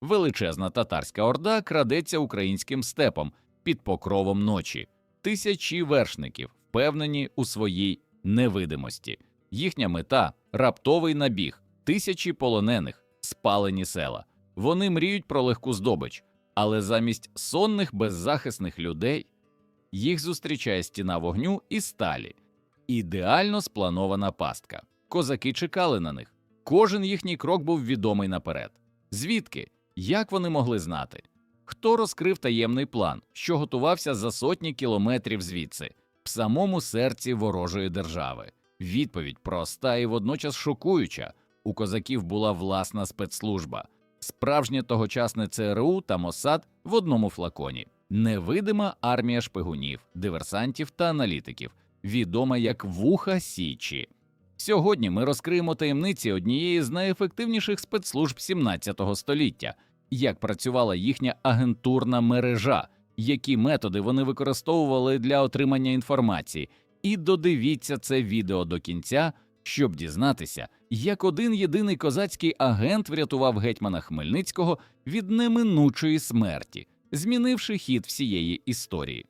Величезна татарська орда крадеться українським степом під покровом ночі. Тисячі вершників впевнені у своїй невидимості. Їхня мета раптовий набіг, тисячі полонених, спалені села. Вони мріють про легку здобич, але замість сонних беззахисних людей їх зустрічає стіна вогню і сталі. Ідеально спланована пастка. Козаки чекали на них. Кожен їхній крок був відомий наперед. Звідки? Як вони могли знати? Хто розкрив таємний план, що готувався за сотні кілометрів звідси, в самому серці ворожої держави? Відповідь проста і водночас шокуюча. У козаків була власна спецслужба, справжнє тогочасне ЦРУ та Мосад в одному флаконі, невидима армія шпигунів, диверсантів та аналітиків, відома як Вуха Січі. Сьогодні ми розкриємо таємниці однієї з найефективніших спецслужб 17 століття, як працювала їхня агентурна мережа, які методи вони використовували для отримання інформації, і додивіться це відео до кінця, щоб дізнатися, як один єдиний козацький агент врятував гетьмана Хмельницького від неминучої смерті, змінивши хід всієї історії.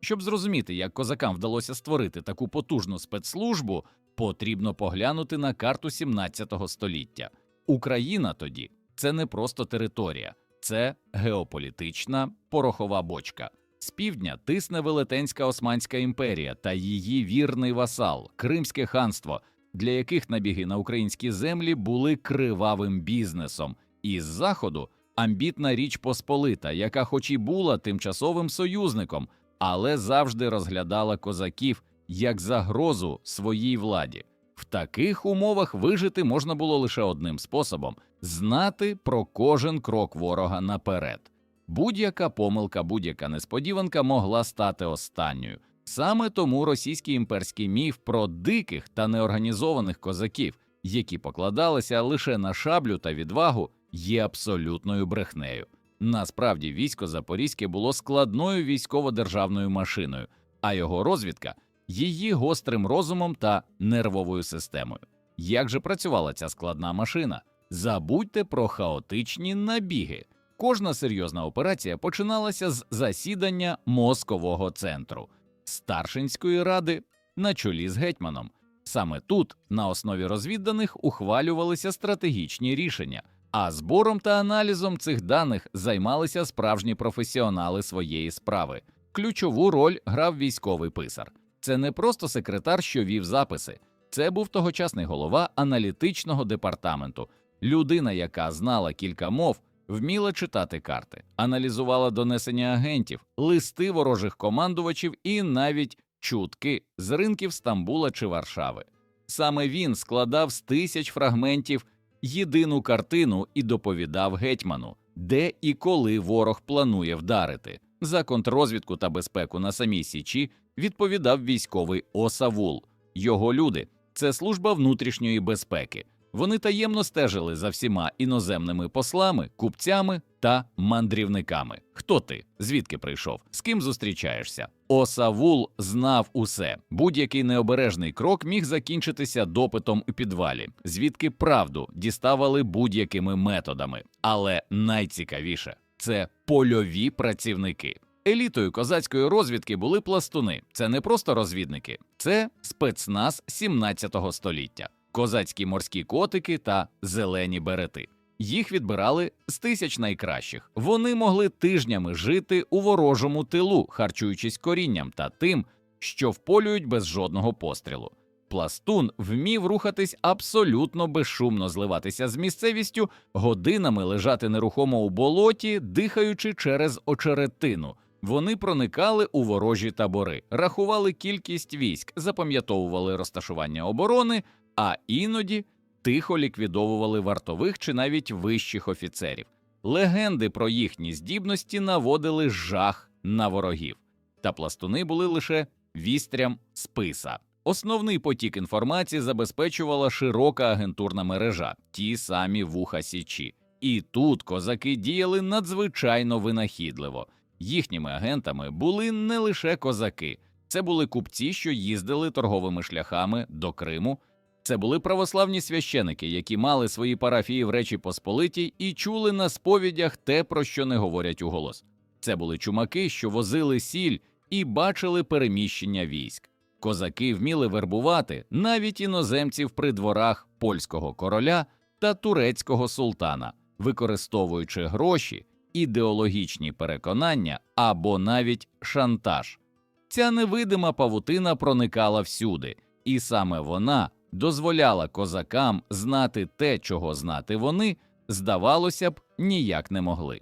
Щоб зрозуміти, як козакам вдалося створити таку потужну спецслужбу, потрібно поглянути на карту 17 століття. Україна тоді це не просто територія, це геополітична порохова бочка. З півдня тисне Велетенська Османська імперія та її вірний васал Кримське ханство, для яких набіги на українські землі були кривавим бізнесом, і з заходу амбітна річ Посполита, яка, хоч і була тимчасовим союзником, але завжди розглядала козаків як загрозу своїй владі. В таких умовах вижити можна було лише одним способом знати про кожен крок ворога наперед. Будь-яка помилка, будь-яка несподіванка могла стати останньою. Саме тому російський імперський міф про диких та неорганізованих козаків, які покладалися лише на шаблю та відвагу, є абсолютною брехнею. Насправді військо Запорізьке було складною військово-державною машиною, а його розвідка її гострим розумом та нервовою системою. Як же працювала ця складна машина? Забудьте про хаотичні набіги. Кожна серйозна операція починалася з засідання мозкового центру старшинської ради на чолі з гетьманом. Саме тут, на основі розвідданих, ухвалювалися стратегічні рішення, а збором та аналізом цих даних займалися справжні професіонали своєї справи. Ключову роль грав військовий писар. Це не просто секретар, що вів записи, це був тогочасний голова аналітичного департаменту, людина, яка знала кілька мов, вміла читати карти, аналізувала донесення агентів, листи ворожих командувачів і навіть чутки з ринків Стамбула чи Варшави. Саме він складав з тисяч фрагментів єдину картину і доповідав гетьману, де і коли ворог планує вдарити. За контррозвідку та безпеку на самій Січі відповідав військовий Осавул. Його люди це служба внутрішньої безпеки. Вони таємно стежили за всіма іноземними послами, купцями та мандрівниками. Хто ти? Звідки прийшов? З ким зустрічаєшся? Осавул знав усе. Будь-який необережний крок міг закінчитися допитом у підвалі, звідки правду діставали будь-якими методами. Але найцікавіше це польові працівники. Елітою козацької розвідки були пластуни. Це не просто розвідники, це спецназ 17 століття, козацькі морські котики та зелені берети. Їх відбирали з тисяч найкращих. Вони могли тижнями жити у ворожому тилу, харчуючись корінням та тим, що вполюють без жодного пострілу. Пластун вмів рухатись абсолютно безшумно, зливатися з місцевістю, годинами лежати нерухомо у болоті, дихаючи через очеретину. Вони проникали у ворожі табори, рахували кількість військ, запам'ятовували розташування оборони, а іноді тихо ліквідовували вартових чи навіть вищих офіцерів. Легенди про їхні здібності наводили жах на ворогів, та пластуни були лише вістрям списа. Основний потік інформації забезпечувала широка агентурна мережа, ті самі вуха січі. І тут козаки діяли надзвичайно винахідливо. Їхніми агентами були не лише козаки, це були купці, що їздили торговими шляхами до Криму, Це були православні священики, які мали свої парафії в Речі Посполитій і чули на сповідях те, про що не говорять уголос. Це були чумаки, що возили сіль і бачили переміщення військ. Козаки вміли вербувати навіть іноземців при дворах польського короля та турецького султана, використовуючи гроші, ідеологічні переконання або навіть шантаж. Ця невидима павутина проникала всюди, і саме вона дозволяла козакам знати те, чого знати вони, здавалося б, ніяк не могли.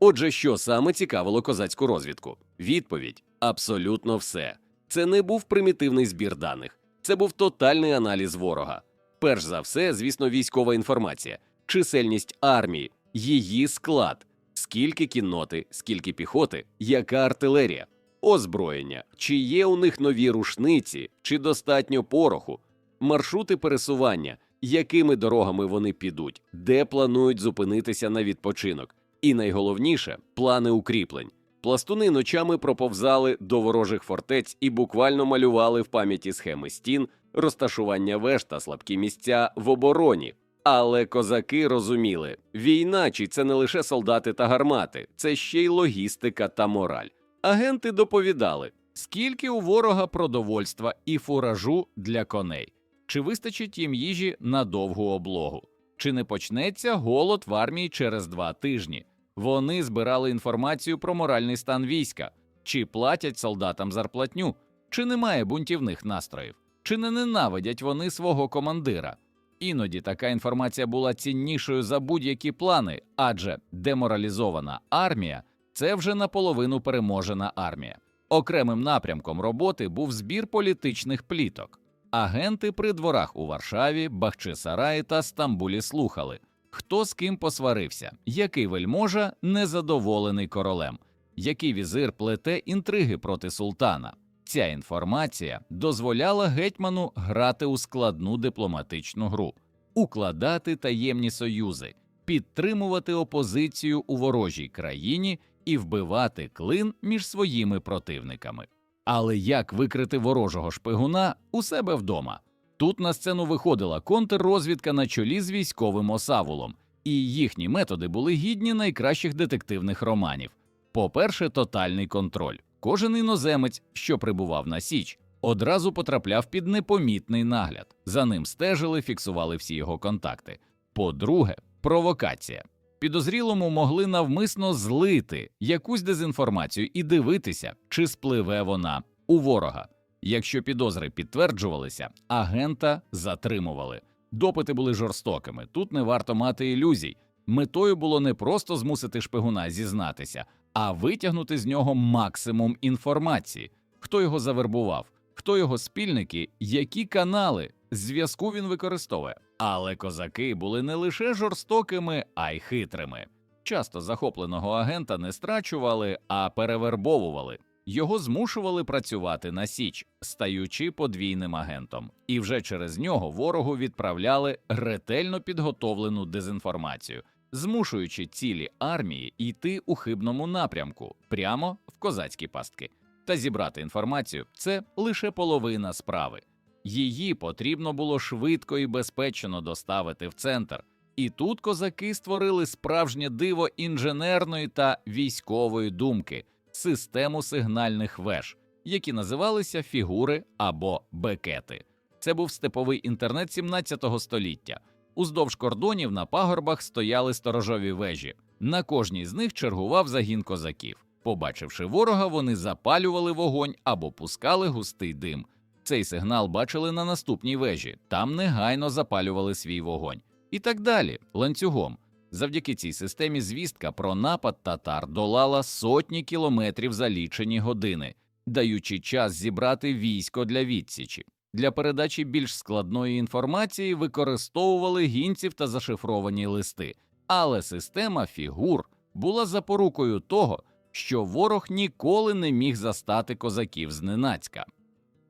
Отже, що саме цікавило козацьку розвідку? Відповідь абсолютно все. Це не був примітивний збір даних, це був тотальний аналіз ворога. Перш за все, звісно, військова інформація, чисельність армії, її склад, скільки кінноти, скільки піхоти, яка артилерія, озброєння, чи є у них нові рушниці, чи достатньо пороху, маршрути пересування, якими дорогами вони підуть, де планують зупинитися на відпочинок. І найголовніше плани укріплень. Пластуни ночами проповзали до ворожих фортець і буквально малювали в пам'яті схеми стін, розташування веж та слабкі місця в обороні. Але козаки розуміли, війна це не лише солдати та гармати, це ще й логістика та мораль. Агенти доповідали, Скільки у ворога продовольства і фуражу для коней? Чи вистачить їм їжі на довгу облогу? Чи не почнеться голод в армії через два тижні? Вони збирали інформацію про моральний стан війська, чи платять солдатам зарплатню, чи немає бунтівних настроїв, чи не ненавидять вони свого командира. Іноді така інформація була ціннішою за будь-які плани, адже деморалізована армія це вже наполовину переможена армія. Окремим напрямком роботи був збір політичних пліток. Агенти при дворах у Варшаві, Бахчисараї та Стамбулі слухали, хто з ким посварився, який вельможа незадоволений королем, який візир плете інтриги проти султана. Ця інформація дозволяла гетьману грати у складну дипломатичну гру, укладати таємні союзи, підтримувати опозицію у ворожій країні і вбивати клин між своїми противниками. Але як викрити ворожого шпигуна у себе вдома? Тут на сцену виходила контррозвідка на чолі з військовим осавулом, і їхні методи були гідні найкращих детективних романів. По-перше, тотальний контроль. Кожен іноземець, що прибував на Січ, одразу потрапляв під непомітний нагляд. За ним стежили, фіксували всі його контакти. По-друге, провокація. Підозрілому могли навмисно злити якусь дезінформацію і дивитися, чи спливе вона у ворога. Якщо підозри підтверджувалися, агента затримували. Допити були жорстокими. Тут не варто мати ілюзій. Метою було не просто змусити шпигуна зізнатися, а витягнути з нього максимум інформації, хто його завербував, хто його спільники, які канали зв'язку він використовує. Але козаки були не лише жорстокими, а й хитрими. Часто захопленого агента не страчували, а перевербовували. Його змушували працювати на січ, стаючи подвійним агентом, і вже через нього ворогу відправляли ретельно підготовлену дезінформацію, змушуючи цілі армії йти у хибному напрямку прямо в козацькі пастки. Та зібрати інформацію це лише половина справи. Її потрібно було швидко і безпечно доставити в центр. І тут козаки створили справжнє диво інженерної та військової думки систему сигнальних веж, які називалися фігури або бекети. Це був степовий інтернет 17 століття. Уздовж кордонів на пагорбах стояли сторожові вежі. На кожній з них чергував загін козаків. Побачивши ворога, вони запалювали вогонь або пускали густий дим. Цей сигнал бачили на наступній вежі, там негайно запалювали свій вогонь. І так далі, ланцюгом. Завдяки цій системі звістка про напад татар долала сотні кілометрів за лічені години, даючи час зібрати військо для відсічі. Для передачі більш складної інформації використовували гінців та зашифровані листи, але система фігур була запорукою того, що ворог ніколи не міг застати козаків зненацька.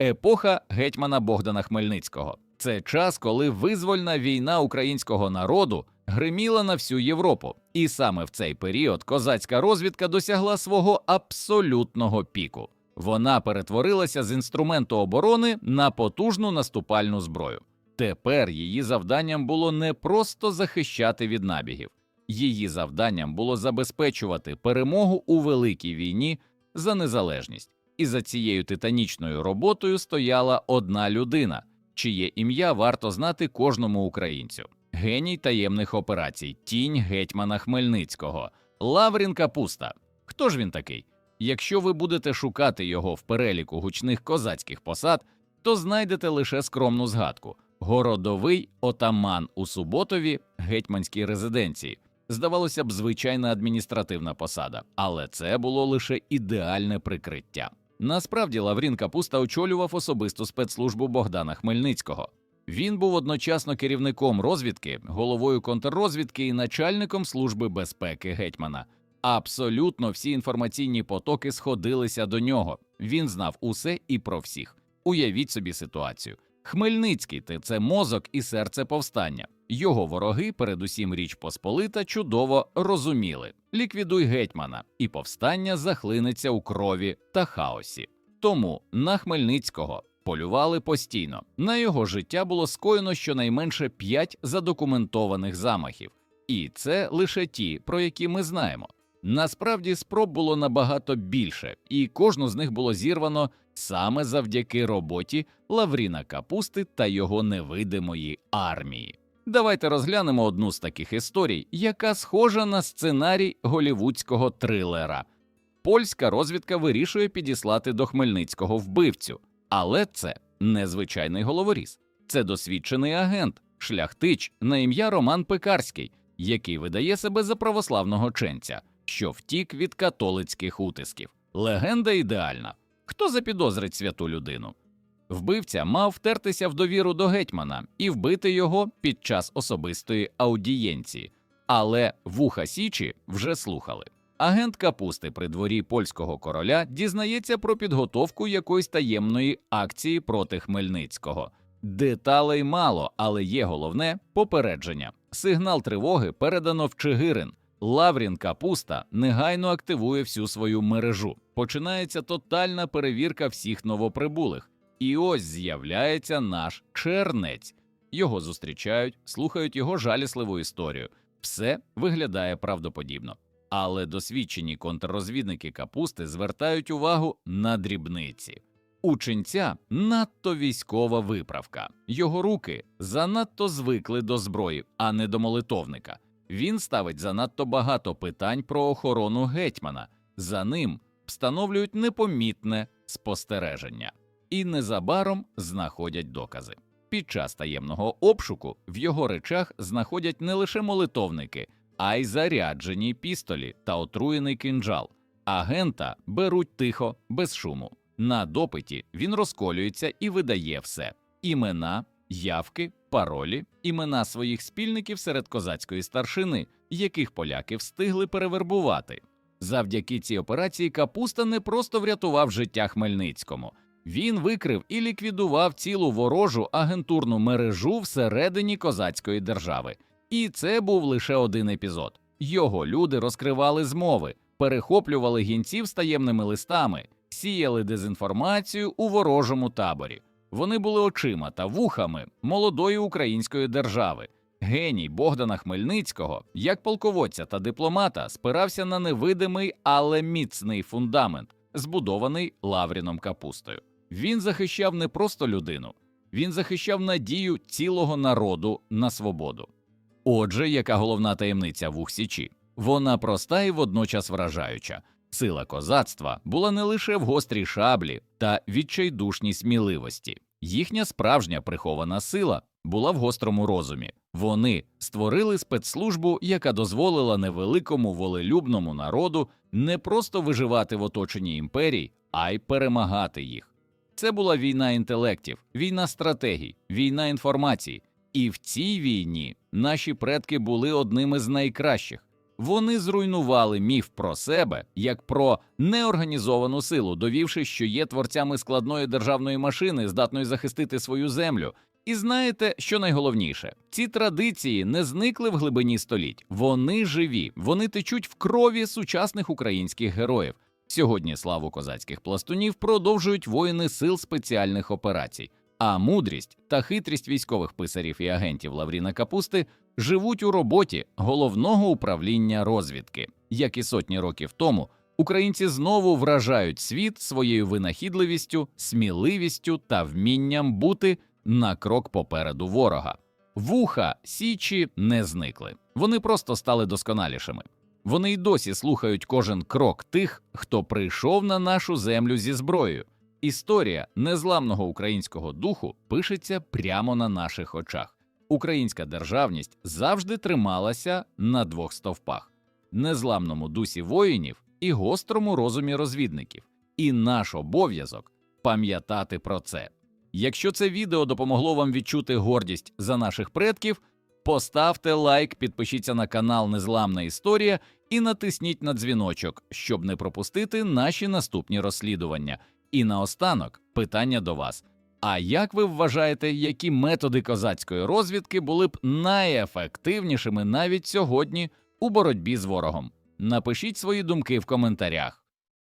Епоха гетьмана Богдана Хмельницького це час, коли визвольна війна українського народу гриміла на всю Європу, і саме в цей період козацька розвідка досягла свого абсолютного піку. Вона перетворилася з інструменту оборони на потужну наступальну зброю. Тепер її завданням було не просто захищати від набігів, її завданням було забезпечувати перемогу у великій війні за незалежність. І за цією титанічною роботою стояла одна людина, чиє ім'я варто знати кожному українцю. Геній таємних операцій, тінь гетьмана Хмельницького, Лаврін Капуста. Хто ж він такий? Якщо ви будете шукати його в переліку гучних козацьких посад, то знайдете лише скромну згадку: городовий отаман у Суботові, гетьманській резиденції. Здавалося б, звичайна адміністративна посада, але це було лише ідеальне прикриття. Насправді Лаврін Капуста очолював особисту спецслужбу Богдана Хмельницького. Він був одночасно керівником розвідки, головою контррозвідки і начальником служби безпеки гетьмана. Абсолютно всі інформаційні потоки сходилися до нього. Він знав усе і про всіх. Уявіть собі ситуацію. Хмельницький – це мозок і серце повстання. Його вороги, передусім Річ Посполита, чудово розуміли: ліквідуй гетьмана, і повстання захлинеться у крові та хаосі. Тому на Хмельницького полювали постійно. На його життя було скоєно щонайменше п'ять задокументованих замахів, і це лише ті, про які ми знаємо. Насправді спроб було набагато більше, і кожну з них було зірвано саме завдяки роботі Лавріна Капусти та його невидимої армії. Давайте розглянемо одну з таких історій, яка схожа на сценарій голівудського трилера. Польська розвідка вирішує підіслати до Хмельницького вбивцю, але це не звичайний головоріз, це досвідчений агент, шляхтич на ім'я Роман Пекарський, який видає себе за православного ченця, що втік від католицьких утисків. Легенда ідеальна. Хто запідозрить святу людину? Вбивця мав втертися в довіру до гетьмана і вбити його під час особистої аудієнції, але вуха Січі вже слухали. Агент капусти при дворі польського короля дізнається про підготовку якоїсь таємної акції проти Хмельницького. Деталей мало, але є головне попередження. Сигнал тривоги передано в Чигирин. Лаврін Капуста негайно активує всю свою мережу. Починається тотальна перевірка всіх новоприбулих. І ось з'являється наш чернець. Його зустрічають, слухають його жалісливу історію. Все виглядає правдоподібно. Але досвідчені контррозвідники капусти звертають увагу на дрібниці. У надто військова виправка. Його руки занадто звикли до зброї, а не до молитовника. Він ставить занадто багато питань про охорону гетьмана. За ним встановлюють непомітне спостереження і незабаром знаходять докази. Під час таємного обшуку в його речах знаходять не лише молитовники, а й заряджені пістолі та отруєний кинджал. Агента беруть тихо, без шуму. На допиті він розколюється і видає все: імена, явки, паролі, імена своїх спільників серед козацької старшини, яких поляки встигли перевербувати. Завдяки цій операції Капуста не просто врятував життя Хмельницькому. Він викрив і ліквідував цілу ворожу агентурну мережу всередині козацької держави. І це був лише один епізод. Його люди розкривали змови, перехоплювали гінців з таємними листами, сіяли дезінформацію у ворожому таборі. Вони були очима та вухами молодої української держави. Геній Богдана Хмельницького, як полководця та дипломата, спирався на невидимий, але міцний фундамент, збудований Лавріном Капустою. Він захищав не просто людину, він захищав надію цілого народу на свободу. Отже, яка головна таємниця вух Січі? Вона проста і водночас вражаюча. Сила козацтва була не лише в гострій шаблі та відчайдушній сміливості. Їхня справжня прихована сила була в гострому розумі. Вони створили спецслужбу, яка дозволила невеликому волелюбному народу не просто виживати в оточенні імперій, а й перемагати їх. Це була війна інтелектів, війна стратегій, війна інформації. І в цій війні наші предки були одними з найкращих. Вони зруйнували міф про себе як про неорганізовану силу, довівши, що є творцями складної державної машини, здатної захистити свою землю. І знаєте, що найголовніше? Ці традиції не зникли в глибині століть. Вони живі, вони течуть в крові сучасних українських героїв. Сьогодні славу козацьких пластунів продовжують воїни сил спеціальних операцій. А мудрість та хитрість військових писарів і агентів Лавріна Капусти живуть у роботі головного управління розвідки. Як і сотні років тому, українці знову вражають світ своєю винахідливістю, сміливістю та вмінням бути на крок попереду ворога. Вуха Січі не зникли, вони просто стали досконалішими. Вони й досі слухають кожен крок тих, хто прийшов на нашу землю зі зброєю. Історія незламного українського духу пишеться прямо на наших очах. Українська державність завжди трималася на двох стовпах: незламному дусі воїнів і гострому розумі розвідників. І наш обов'язок пам'ятати про це. Якщо це відео допомогло вам відчути гордість за наших предків, поставте лайк, підпишіться на канал Незламна Історія і натисніть на дзвіночок, щоб не пропустити наші наступні розслідування. І наостанок питання до вас. А як ви вважаєте, які методи козацької розвідки були б найефективнішими навіть сьогодні у боротьбі з ворогом? Напишіть свої думки в коментарях.